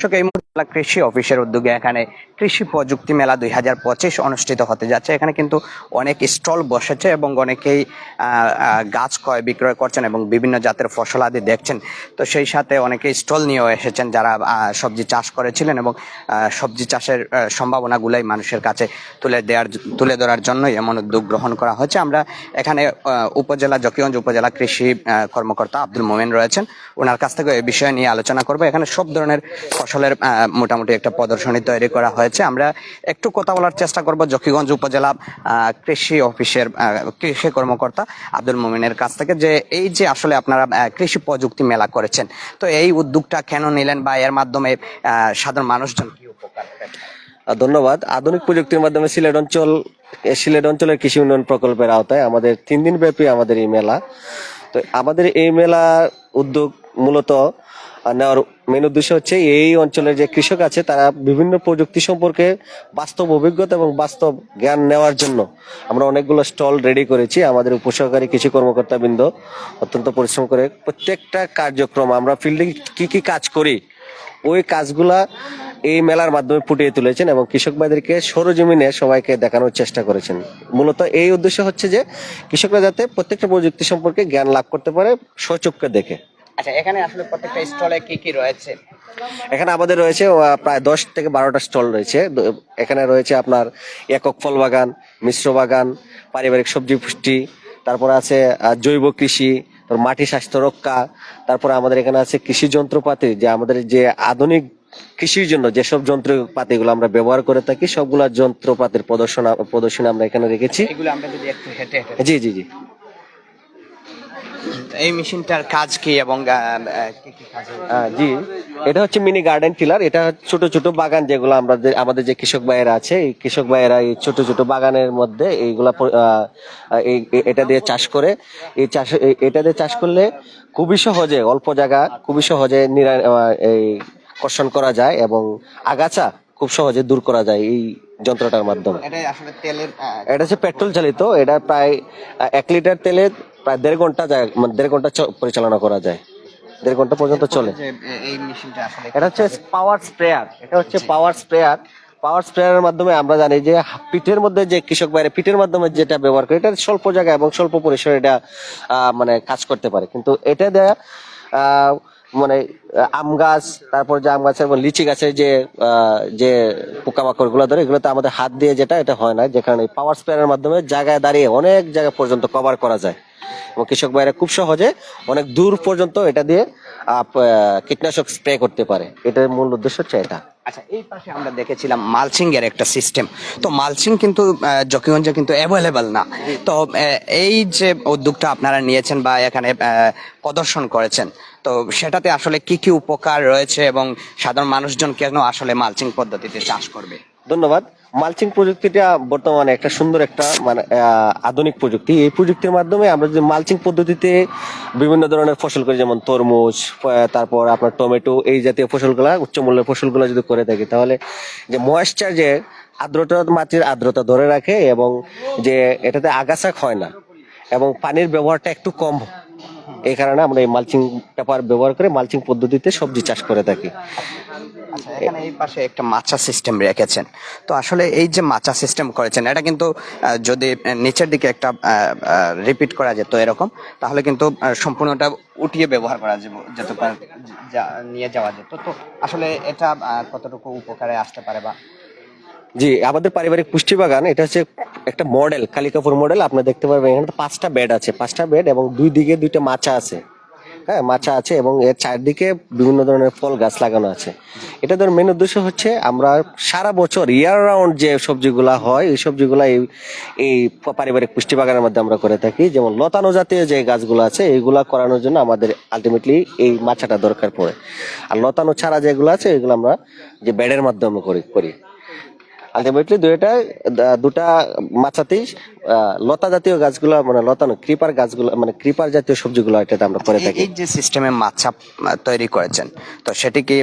দর্শক, এই মুহূর্তে জেলা কৃষি অফিসের উদ্যোগে এখানে কৃষি প্রযুক্তি মেলা দুই হাজার পঁচিশ অনুষ্ঠিত হতে যাচ্ছে। এখানে কিন্তু অনেক স্টল বসেছে এবং অনেকেই গাছ ক্রয় বিক্রয় করছেন এবং বিভিন্ন জাতের ফসল আদি দেখছেন। তো সেই সাথে অনেকে স্টল নিয়েও এসেছেন যারা সবজি চাষ করেছিলেন এবং সবজি চাষের সম্ভাবনাগুলাই মানুষের কাছে তুলে দেওয়ার তুলে ধরার জন্যই এমন উদ্যোগ গ্রহণ করা হয়েছে আমরা এখানে উপজেলা, জকিগঞ্জ উপজেলা কৃষি কর্মকর্তা আব্দুল মোমেন রয়েছেন। ওনার কাছ থেকে এই বিষয় নিয়ে আলোচনা করব। এখানে সব ধরনের ফসলের মোটামুটি একটা প্রদর্শনী তৈরি করা হয়েছে। আমরা একটু কথা বলার চেষ্টা করব জকিগঞ্জ উপজেলা কৃষি অফিসের কৃষি কর্মকর্তা আব্দুল মোমিনের কাছ থেকে যে এই যে আসলে আপনারা কৃষি প্রযুক্তি মেলা করেছেন। তো এই উদ্যোগটা কেন নিলেন বা এর মাধ্যমে সাধারণ মানুষজন কি উপকার ধন্যবাদ। আধুনিক প্রযুক্তির মাধ্যমে সিলেট অঞ্চল সিলেট অঞ্চলের কৃষি উন্নয়ন প্রকল্পের আওতায় আমাদের তিন দিন ব্যাপী আমাদের এই মেলা। তো আমাদের এই মেলা উদ্যোগ মূলত নেওয়ার মেন উদ্দেশ্য হচ্ছে এই অঞ্চলের যে কৃষক আছে, তারা বিভিন্ন প্রযুক্তি সম্পর্কে বাস্তব অভিজ্ঞতা এবং বাস্তব জ্ঞান নেওয়ার জন্য আমরা অনেকগুলো স্টল রেডি করেছি। আমাদের উপসহকারী কৃষি কর্মকর্তা বৃন্দ অত্যন্ত পরিশ্রম করে প্রত্যেকটা কার্যক্রম, আমরা ফিল্ডে কি কি কাজ করি, ওই কাজগুলা এই মেলার মাধ্যমে ফুটিয়ে তুলেছেন এবং কৃষক ভাইদেরকে সরজমিনে সবাইকে দেখানোর চেষ্টা করেছেন। মূলত এই উদ্দেশ্য হচ্ছে যে কৃষকরা যাতে প্রত্যেকটা প্রযুক্তি সম্পর্কে জ্ঞান লাভ করতে পারে, স্বচক্ষে দেখে। আচ্ছা এখানে আসলে প্রত্যেকটা স্টলে কি কি রয়েছে? এখানে আমাদের রয়েছে প্রায় দশ থেকে বারোটা স্টল রয়েছে। এখানে রয়েছে আপনার একক ফল বাগান মিশ্র বাগান পারিবারিক সবজি পুষ্টি তারপর আছে জৈব কৃষি মাটি স্বাস্থ্য রক্ষা তারপরে আমাদের এখানে আছে কৃষি যন্ত্রপাতি যে আমাদের যে আধুনিক কৃষির জন্য যেসব যন্ত্রপাতিগুলো আমরা ব্যবহার করে থাকি সবগুলা যন্ত্রপাতির প্রদর্শন প্রদর্শনী আমরা এখানে রেখেছি। জি জি জি। এই মেশিনটার কাজ কি এবং জি এটা হচ্ছে মিনি গার্ডেন টিলার এটা ছোট ছোট বাগান যেগুলো আমরা আমাদের যে কৃষক ভাইয়েরা আছে এই কৃষক ভাইয়েরা এই ছোট ছোট বাগানের মধ্যে এইগুলা এই এটা দিয়ে চাষ করে এই চাষ এটা দিয়ে চাষ করলে খুবই সহজে অল্প জায়গা খুবই সহজে নিরা- এই কর্ষণ করা যায় এবং আগাছা খুব সহজে দূর করা যায় এই যন্ত্রটার মাধ্যমে। এটা হচ্ছে পেট্রোল চালিত এটা প্রায় এক লিটার তেলে প্রায় দেড় ঘণ্টা যায় মানে দেড় ঘণ্টা পরিচালনা করা যায়। দেড় ঘণ্টা পর্যন্ত চলে। এই মেশিনটা আসলে এটা হচ্ছে পাওয়ার স্প্রেয়ার এটা হচ্ছে পাওয়ার স্প্রেয়ার পাওয়ার স্প্রেয়ারের মাধ্যমে আমরা জানি যে পিঠের মধ্যে যে কৃষক বাইরে পিঠের মাধ্যমে যেটা ব্যবহার করে এটা স্বল্প জায়গা এবং স্বল্প পরিসরে এটা মানে কাজ করতে পারে। কিন্তু এটা দেয়া আহ, মানে আম গাছ তারপর যে আম গাছের এবং লিচি গাছের যে আহ, যে পোকামাকড়গুলো ধরে এগুলোতে আমাদের হাত দিয়ে যেটা এটা হয় না। যেখানে পাওয়ার স্প্রেয়ারের মাধ্যমে জায়গায় দাঁড়িয়ে অনেক জায়গা পর্যন্ত কভার করা যায়। এবং কৃষক ভাইরা খুব সহজে অনেক দূর পর্যন্ত এটা দিয়ে কীটনাশক স্প্রে করতে পারে। এটার মূল উদ্দেশ্য হচ্ছে এটা। আচ্ছা এই পাশে আমরা দেখেছিলাম মালচিং এর একটা সিস্টেম তো মালচিং কিন্তু জকিগঞ্জে কিন্তু অ্যাভেলেবল না। তো এই যে উদ্যোগটা আপনারা নিয়েছেন বা এখানে প্রদর্শন করেছেন তো সেটাতে আসলে কি কি উপকার রয়েছে এবং সাধারণ মানুষজন কেন আসলে মালচিং পদ্ধতিতে চাষ করবে? ধন্যবাদ। মালচিং প্রযুক্তিটা বর্তমানে একটা সুন্দর একটা মানে আধুনিক প্রযুক্তি। এই প্রযুক্তির মাধ্যমে আমরা যদি মালচিং পদ্ধতিতে বিভিন্ন ধরনের ফসল করি যেমন তরমুজ তারপর আপনার টমেটো, এই জাতীয় ফসলগুলা, উচ্চ মূল্যের ফসলগুলো যদি করে থাকি, তাহলে যে ময়েশ্চার যে আর্দ্রতা, মাটির আর্দ্রতা ধরে রাখে এবং যে এটাতে আগাছা হয় না এবং পানির ব্যবহারটা একটু কম এই কারণে আমরা এই মালচিং পেপার ব্যবহার করে মালচিং পদ্ধতিতে সবজি চাষ করে থাকি। আচ্ছা এখানে এই পাশে একটা মাচা সিস্টেম রেখেছেন। তো আসলে এই যে মাচা সিস্টেম করেছেন, এটা কিন্তু যদি নিচের দিকে একটা রিপিট করা যেত এরকম, তাহলে কিন্তু সম্পূর্ণটা উঠিয়ে ব্যবহার করা যেত নিয়ে যাওয়া যেত। তো আসলে এটা কতটুকু উপকারে আসতে পারে বা? জি, আমাদের পারিবারিক পুষ্টি বাগান এটা হচ্ছে একটা মডেল কালিকাপুর মডেল আপনি দেখতে পারবেন এখানে পাঁচটা বেড আছে। পাঁচটা বেড এবং দুই দিকে দুইটা মাচা আছে। হ্যাঁ মাচা আছে এবং এর চারদিকে বিভিন্ন ধরনের ফল গাছ লাগানো আছে। এটা ধর মেন উদ্দেশ্য হচ্ছে আমরা সারা বছর ইয়ার রাউন্ড যে সবজিগুলা হয় এই সবজিগুলা এই এই পারিবারিক পুষ্টি বাগানের মধ্যে আমরা করে থাকি। যেমন লতানো জাতীয় যে গাছগুলো আছে এইগুলা করানোর জন্য আমাদের আলটিমেটলি এই মাচাটা দরকার পড়ে। আর লতানো ছাড়া যেগুলো আছে এগুলো আমরা যে বেডের মাধ্যমে করি করি। আলটিমেটলি দুইটা দুটা মাচাতেই আহ, লতা জাতীয় গাছগুলো মানে লতা নয় ক্রিপার গাছগুলো মানে ক্রিপার জাতীয় সবজিগুলো এটাতে আমরা করে থাকি। এই যে সিস্টেমে মাছা তৈরি করেছেন তো সেটি কি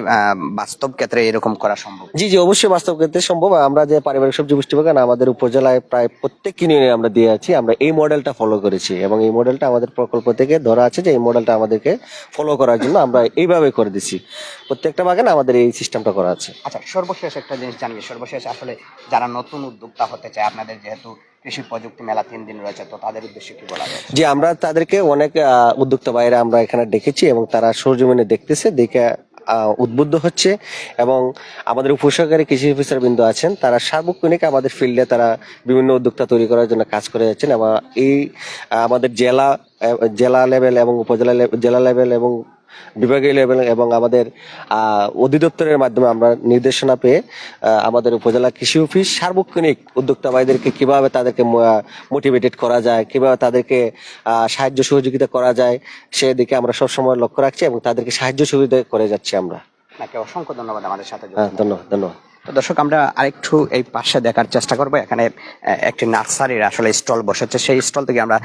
বাস্তব ক্ষেত্রে এরকম করা সম্ভব? জি জি অবশ্যই বাস্তব ক্ষেত্রে সম্ভব। আমরা যে পারিবারিক সবজি পুষ্টি বাগান আমাদের উপজেলায় প্রায় প্রত্যেক ইউনিয়নে আমরা দিয়ে আছি আমরা এই মডেলটা ফলো করেছি এবং এই মডেলটা আমাদের প্রকল্প থেকে ধরা আছে যে এই মডেলটা আমাদেরকে ফলো করার জন্য আমরা এইভাবে করে দিছি। প্রত্যেকটা বাগানে আমাদের এই সিস্টেমটা করা আছে। আচ্ছা সর্বশেষ একটা জিনিস জানবি। সর্বশেষ আসলে যারা নতুন উদ্যোক্তা হতে চায় আপনাদের যেহেতু কৃষি প্রযুক্তি মেলা তিন দিন রয়েছে, তো তাদের উদ্দেশ্যে কি বলা যায়? যে আমরা তাদেরকে অনেক উদ্যোক্তা বাইরে আমরা এখানে ডেকেছি এবং তারা সরজমিনে দেখতেছে, দেখে উদ্বুদ্ধ হচ্ছে এবং আমাদের উপসহকারী কৃষি অফিসার বিন্দু আছেন, তারা সার্বক্ষণিক আমাদের ফিল্ডে তারা বিভিন্ন উদ্যোক্তা তৈরি করার জন্য কাজ করে যাচ্ছেন এবং এই আমাদের জেলা জেলা লেভেল এবং উপজেলা জেলা লেভেল এবং বিভাগীয় লেভেল এবং আমাদের আহ, অধিদপ্তরের মাধ্যমে আমরা নির্দেশনা পেয়ে আমাদের উপজেলা কৃষি অফিস সার্বক্ষণিক উদ্যোক্তা ভাইদেরকে কীভাবে তাদেরকে মোটিভেটেড করা যায় কীভাবে তাদেরকে সাহায্য সহযোগিতা করা যায় সেদিকে আমরা সবসময় লক্ষ্য রাখছি এবং তাদেরকে সাহায্য সুবিধা করে যাচ্ছি আমরা। আপনাকে অসংখ্য ধন্যবাদ আমাদের সাথে হ্যাঁ ধন্যবাদ ধন্যবাদ। দর্শক আমরা আরেকটু এই পাশে দেখার চেষ্টা করব। এখানে একটি নার্সারির আসলে স্টল বসেছে। সেই স্টল থেকে আমরা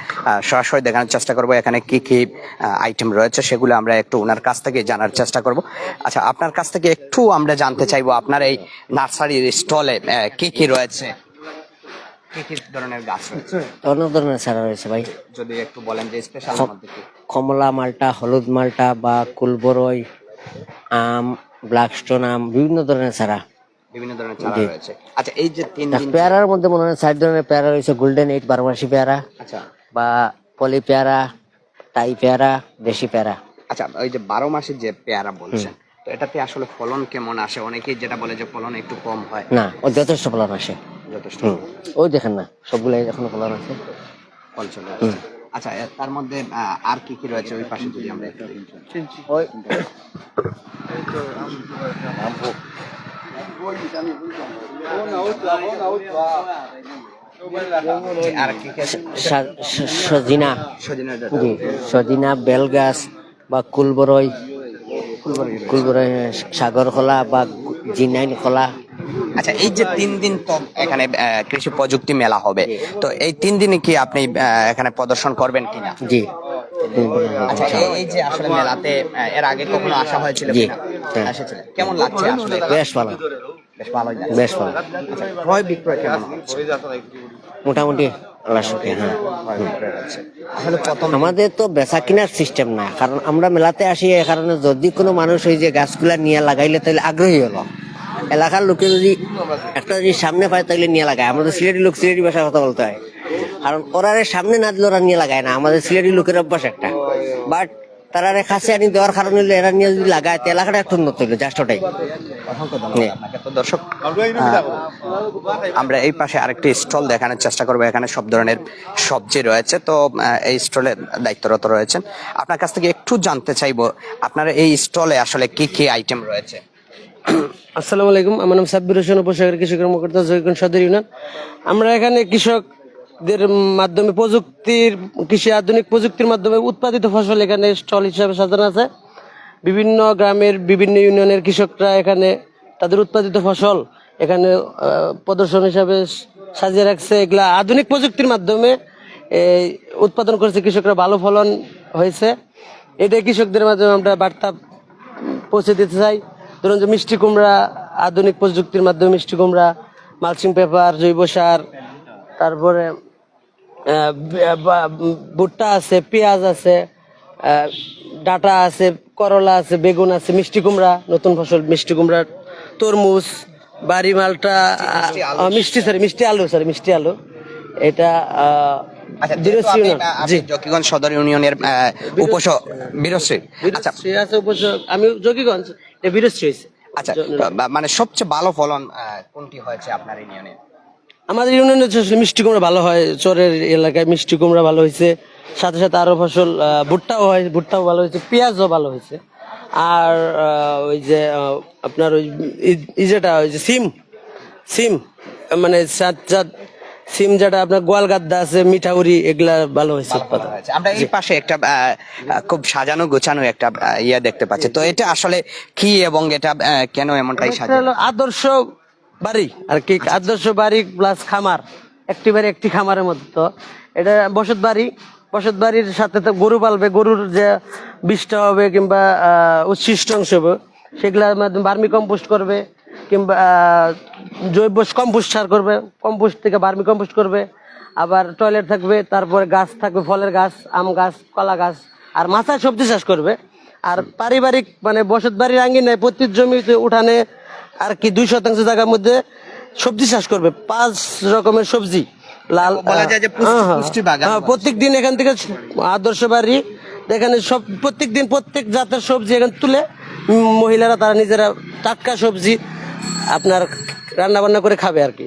সরাসরি দেখানোর চেষ্টা করব এখানে কি কি আইটেম রয়েছে সেগুলো আমরা একটু ওনার কাছ থেকে জানার চেষ্টা করব। আচ্ছা আপনার কাছ থেকে একটু আমরা জানতে চাইব আপনার এই নার্সারির স্টলে কি কি রয়েছে? কি কি ধরনের গাছ রয়েছে? অনেক ধরনের চারা রয়েছে ভাই। যদি একটু বলেন যে স্পেশাল মধ্যে কি? কমলা মালটা হলুদ মালটা বা কুলবরই আম ব্ল্যাকস্টোন আম বিভিন্ন ধরনের চারা। বিভিন্ন ধরনের চারা রয়েছে। আচ্ছা এই যে তিন দিন পেয়ারার মধ্যে মনে হয় চার ধরনের পেয়ারা রয়েছে গোল্ডেন এইট বারোমাসি পেয়ারা আচ্ছা। বা পলি পেয়ারা টাই পেয়ারা দেশি পেয়ারা। আচ্ছা ওই যে বারো মাসের যে পেয়ারা বলছেন তো এটাতে আসলে ফলন কেমন আসে? অনেকেই যেটা বলে যে ফলন একটু কম হয়। না ও যথেষ্ট ফলন আসে। যথেষ্ট। ওই দেখেন না সবগুলো এখনও ফলন আছে। ফল চলে আসছে। আচ্ছা তার মধ্যে আহ, আর কি কি রয়েছে ওই পাশে যদি আমরা একটু ওই সজিনা বেলগাছ বা কুলবরই কুলবরই সাগর কলা বা জিনাইন কলা। আচ্ছা এই যে তিন দিন তো এখানে কৃষি প্রযুক্তি মেলা হবে তো এই তিন দিনে কি আপনি এখানে প্রদর্শন করবেন কিনা? জি। আচ্ছা এই- যে আসলে মেলাতে এর আগে কখনো আসা হয়েছিল কিনা? হ্যাঁ। এসেছিলেন কেমন লাগছে আসলে? বেশ ভালো। বেশ ভালোই লাগছে বেশ ভালো। আচ্ছা, ক্রয় বিক্রয় কেমন হচ্ছে? মোটামুটি হ্যাঁ। আমাদের তো বেচা কিনার সিস্টেম না কারণ আমরা মেলাতে আসি এই কারণে যদি কোনো মানুষ ওই যে গাছগুলা নিয়ে লাগাইলে তাহলে আগ্রহী হলো। এলাকার লোকে যদি একটা যদি সামনে পায় তাহলে নিয়ে লাগায়। আমাদের সিলেটি লোক সিলেটি ভাষায় কথা বলতে হয়। কারণ ওরা সামনে না দিলে ওরা নিয়ে লাগায় না। আমাদের সিলেটি লোকের অভ্যাস একটা। বাট তারা রে কাছে আনি দেওয়ার কারণে হলে এরা নিয়ে যদি লাগায় তো এলাকাটা একটু উন্নত হইল জাস্ট ওটাই। দর্শক আমরা এই পাশে আরেকটি স্টল দেখানোর চেষ্টা করব এখানে সব ধরনের সবজি রয়েছে। তো এই স্টলে দায়িত্বরত রয়েছেন। আপনার কাছ থেকে একটু জানতে চাইব আপনার এই স্টলে আসলে কি কি আইটেম রয়েছে? আসসালামু আলাইকুম আমার নাম সাব্বির হোসেন উপসাগর কৃষি কর্মকর্তা জয়গঞ্জ সদর ইউনিয়ন আমরা এখানে কৃষকদের মাধ্যমে প্রযুক্তির, কৃষি আধুনিক প্রযুক্তির মাধ্যমে উৎপাদিত ফসল এখানে স্টল হিসাবে সাজানো আছে। বিভিন্ন গ্রামের বিভিন্ন ইউনিয়নের কৃষকরা এখানে তাদের উৎপাদিত ফসল এখানে প্রদর্শন হিসাবে সাজিয়ে রাখছে। এগুলা আধুনিক প্রযুক্তির মাধ্যমে এই উৎপাদন করেছে। কৃষকরা ভালো ফলন হয়েছে। এটাই কৃষকদের মাধ্যমে আমরা বার্তা পৌঁছে দিতে চাই। ধরুন যে মিষ্টি কুমড়া, আধুনিক প্রযুক্তির মাধ্যমে মিষ্টি কুমড়া, মালচিং পেপার, জৈব সার, তারপরে ভুট্টা আছে পেঁয়াজ আছে ডাটা আছে করলা আছে বেগুন আছে মিষ্টি কুমড়া নতুন ফসল মিষ্টি কুমড়া তরমুজ বাড়ি মালটা মিষ্টি সরি মিষ্টি আলু সরি মিষ্টি আলু। এটা আচ্ছা জকিগঞ্জ সদর ইউনিয়নের উপস বীরশ্রী আচ্ছা। আমি বীরশ্রী আচ্ছা মানে সবচেয়ে ভালো ফলন কোনটি হয়েছে আপনার ইউনিয়নে? আমাদের ইউনিয়নে মিষ্টি কুমড়া ভালো হয় চরের এলাকায় মিষ্টি কুমড়া ভালো হয়েছে। সাথে সাথে আরও ফসল ভুট্টাও হয় ভুট্টাও ভালো হয়েছে পেঁয়াজও ভালো হয়েছে। আর ওই যে আপনার ওই যেটা ওই যে সিম সিম মানে সাত সাত সিম যেটা আপনার গোয়াল গাদ্দা আছে মিঠাউরি এগুলা ভালো হয়েছে। আমরা এই পাশে একটা খুব সাজানো গোছানো একটা ইয়ে দেখতে পাচ্ছি। তো এটা আসলে কি এবং এটা কেন এমনটাই সাজানো? আদর্শ বাড়ি আর কি আদর্শ বাড়ি প্লাস খামার। একটি বাড়ি একটি খামারের মতো এটা বসত বাড়ি। বসত বাড়ির সাথে তো গরু পালবে গরুর যে বিষটা হবে কিংবা উচ্ছিষ্ট অংশ হবে সেগুলোর মাধ্যমে বার্মি কম্পোস্ট করবে কিংবা জৈব কম্পোস্ট সার করবে কম্পোস্ট থেকে বার্মি কম্পোস্ট করবে। আবার টয়লেট থাকবে তারপরে গাছ থাকবে ফলের গাছ আম গাছ কলা গাছ আর মাথায় সবজি চাষ করবে। আর পারিবারিক মানে বসত বাড়ির আঙ্গিনায় প্রতি জমিতে উঠানে আর কি দুই শতাংশ জায়গার মধ্যে সবজি চাষ করবে পাঁচ রকমের সবজি। লাল হ্যাঁ, হ্যাঁ। হ্যাঁ, প্রত্যেক দিন এখান থেকে আদর্শ বাড়ি এখানে সব প্রত্যেক দিন প্রত্যেক জাতের সবজি এখানে তুলে মহিলারা তারা নিজেরা টাটকা সবজি আপনার রান্না বান্না করে খাবে আর কি।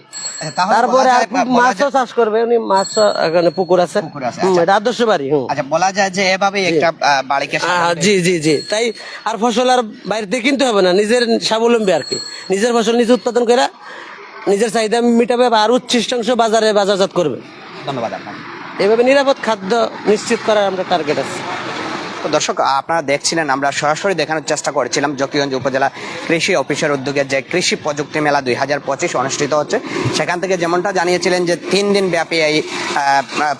তারপরে আর মাছও চাষ করবে উনি মাছ এখানে পুকুর আছে। আচ্ছা। আদর্শ বাড়ি আচ্ছা বলা যায় যে এভাবে একটা বাড়িকে জি জি জি। তাই আর ফসল আর বাইরে কিনতে হবে না নিজের স্বাবলম্বী আর কি। নিজের ফসল নিজে উৎপাদন করে নিজের চাহিদা মিটাবে আর উচ্ছিষ্টাংশ বাজারে বাজারজাত করবে। ধন্যবাদ আপনাকে। এভাবে নিরাপদ খাদ্য নিশ্চিত করার আমরা টার্গেট আছে। দর্শক, আপনারা দেখছিলেন, আমরা সরাসরি দেখানোর চেষ্টা করেছিলাম জকিগঞ্জ উপজেলা কৃষি অফিসের উদ্যোগে যে কৃষি প্রযুক্তি মেলা দুই হাজার পঁচিশ অনুষ্ঠিত হচ্ছে। সেখান থেকে যেমনটা জানিয়েছিলেন যে তিন দিন ব্যাপী এই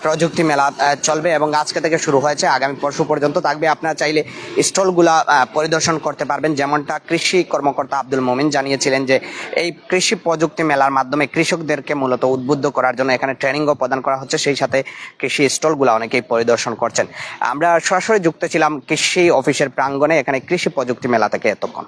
প্রযুক্তি মেলা চলবে এবং আজকে থেকে শুরু হয়েছে। আগামী পরশু পর্যন্ত থাকবে। আপনারা চাইলে স্টলগুলা পরিদর্শন করতে পারবেন। যেমনটা কৃষি কর্মকর্তা আব্দুল মোমিন জানিয়েছিলেন যে এই কৃষি প্রযুক্তি মেলার মাধ্যমে কৃষকদেরকে মূলত উদ্বুদ্ধ করার জন্য এখানে ট্রেনিংও প্রদান করা হচ্ছে। সেই সাথে কৃষি স্টলগুলো অনেকেই পরিদর্শন করছেন। আমরা সরাসরি যুক্ত ছিলাম কৃষি অফিসের প্রাঙ্গণে এখানে কৃষি প্রযুক্তি মেলা থেকে এতক্ষণ।